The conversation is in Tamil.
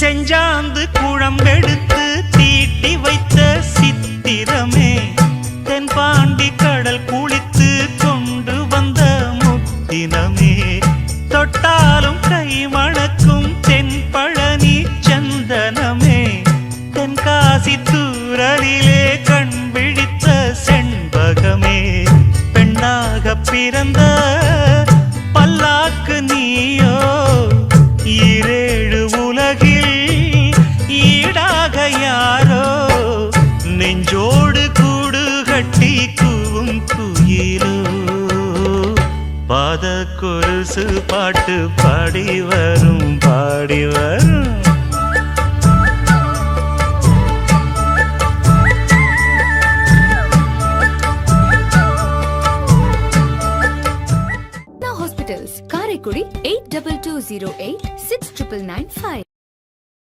செஞ்சாந்து குழம்பெடுத்து தீட்டி வைத்த சித்திரமே தென் பாண்டி கடல் குளித்து கொண்டு வந்த முத்தினமே. தொட்டாலும் கை மணக்கும் தென் பழனி சந்தனமே தென்காசி தூரலிலே கண் விழித்த செண்பகமே. பெண்ணாக பிறந்த நெஞ்சோடு கூடு கட்டி கூவும் குயிலோ. பாத கொலுசு பாட்டு பாடி வரும் பாடி வரும். Karaikudi eight double two zero eight six triple nine five